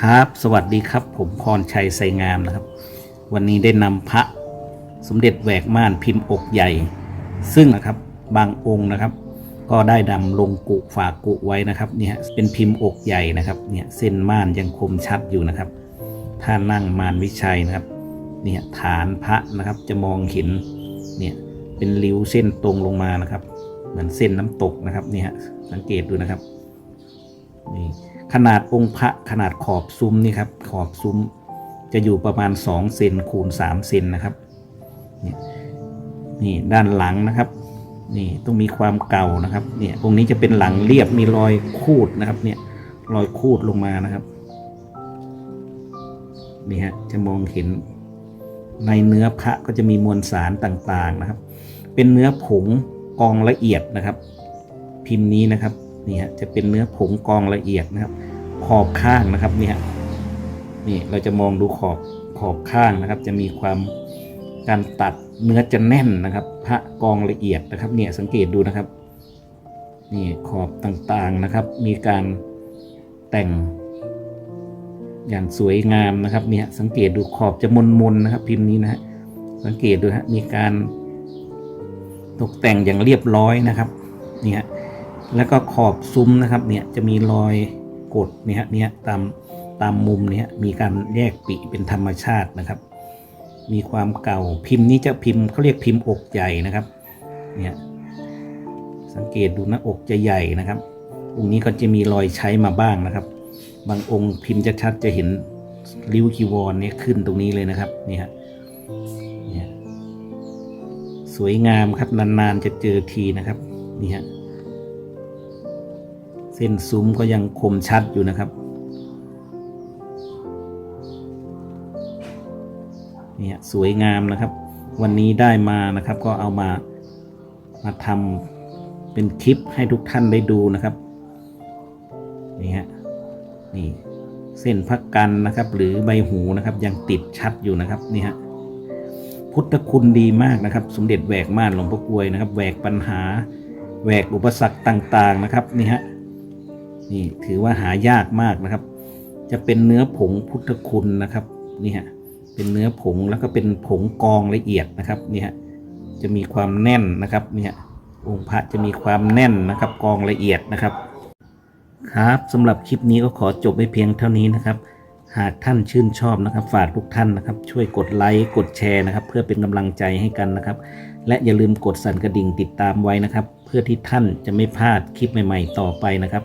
ครับ สวัสดีครับ ผมพรชัยไสงามนะครับ วันนี้ได้นำพระสมเด็จแหวกม่านพิมพ์อกใหญ่ ซึ่งนะครับบางองค์นะครับ ก็ได้ดำลงกุฝากกุไว้นะครับเนี่ยเป็นพิมพ์อกใหญ่นะครับเนี่ยเส้นม่านยังคมชัดอยู่นะครับท่านั่งมารวิชัยนะครับเนี่ยฐานพระนะครับจะมองเห็นเนี่ยเป็นริ้วเส้นตรงลงมานะครับ เหมือนเส้นน้ำตกนะครับเนี่ยสังเกตดูนะครับ นี่ขนาดองค์พระขนาดขอบซุ้มนี่ครับขอบซุ้มจะอยู่ประมาณ2เซนคูณ3เซนนะครับนี่นี่ด้านหลังนะครับ นี่ต้องมีความเก่านะครับเนี่ยองค์นี้จะเป็นหลังเรียบมีรอยคูดนะครับเนี่ยรอยคูดลงมานะครับนี่ฮะจะมองเห็นในเนื้อพระก็จะมีมวลสารต่างๆนะครับ เป็นเนื้อผงกองละเอียดนะครับ พิมพ์นี้นะครับ นี่ฮะจะเป็นเนื้อผงกองละเอียดนะครับ ขอบข้างนะครับเนี่ยนี่เราจะมองดูขอบขอบข้างนะครับ จะมีความการตัดเนื้อจะแน่นนะครับ พระกองละเอียดนะครับ เนี่ยสังเกตดูนะครับ นี่ขอบต่างๆนะครับ มีการแต่งอย่างสวยงามนะครับเนี่ยสังเกตดูขอบจะมนๆนะครับ พิมพ์นี้นะฮะสังเกตดูฮะมีการตกแต่งอย่างเรียบร้อยนะครับเนี่ย แล้วก็ขอบซุ้มนะครับเนี่ยจะมีรอยกดเนี่ยเนี่ยตามตามมุมเนี่ยมีการแยกปีเป็นธรรมชาตินะครับ มีความเก่าพิมพ์นี้จะพิมพ์เขาเรียกพิมพ์อกใหญ่นะครับเนี่ยสังเกตดูหน้าอกจะใหญ่นะครับองค์นี้ก็จะมีรอยใช้มาบ้างนะครับ บางองค์พิมพ์จะชัดจะเห็นริ้วกีวรเนี่ยขึ้นตรงนี้เลยนะครับนี่ฮะเนี่ยสวยงามครับนานๆจะเจอทีนะครับนี่ฮะ เส้นซุ้มก็ยังคมชัดอยู่นะครับเนี่ยสวยงามนะครับ วันนี้ได้มานะครับ ก็เอามามาทำเป็นคลิปให้ทุกท่านได้ดูนะครับนี่ฮะนี่เส้นพักกันนะครับ หรือใบหูนะครับยังติดชัดอยู่นะครับนี่ฮะพุทธคุณดีมากนะครับ สมเด็จแหวกม่านหลวงพ่อกวยนะครับแหวกปัญหาแหวกอุปสรรคต่าง ๆ นะครับนี่ฮะ นี่ถือว่าหายากมากนะครับ จะเป็นเนื้อผงพุทธคุณนะครับนี่ฮะเป็นเนื้อผงแล้วก็เป็นผงกองละเอียดนะครับนี่ฮะจะมีความแน่นนะครับนี่ยองค์พระจะมีความแน่นนะครับกองละเอียดนะครับ ครับสำหรับคลิปนี้ก็ขอจบไปเพียงเท่านี้นะครับ หากท่านชื่นชอบนะครับ ฝากทุกท่านนะครับ ช่วยกดไลค์กดแชร์นะครับ เพื่อเป็นกำลังใจให้กันนะครับ และอย่าลืมกดสั่นกระดิ่งติดตามไว้นะครับ เพื่อที่ท่านจะไม่พลาดคลิปใหม่ ๆ ต่อไปนะครับ